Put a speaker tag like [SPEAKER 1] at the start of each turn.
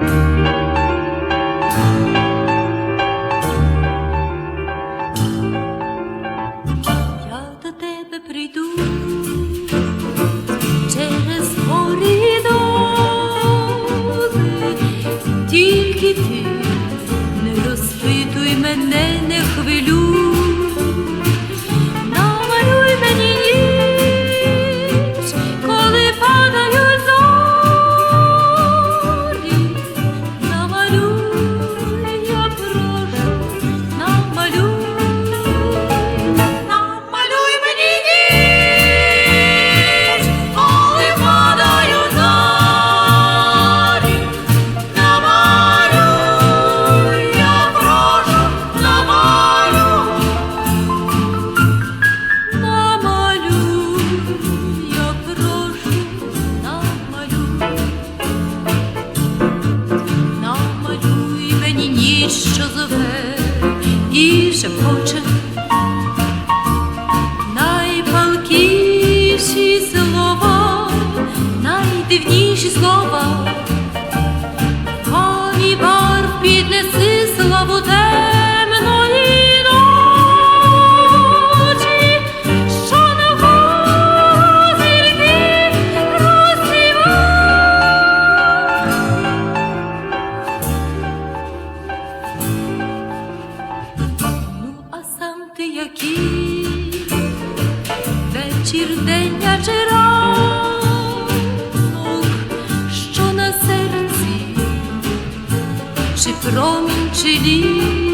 [SPEAKER 1] Я до тебе прийду через горі тільки ти не розпитуй мене, не хвилюй. що зове і шепоче. Çelik.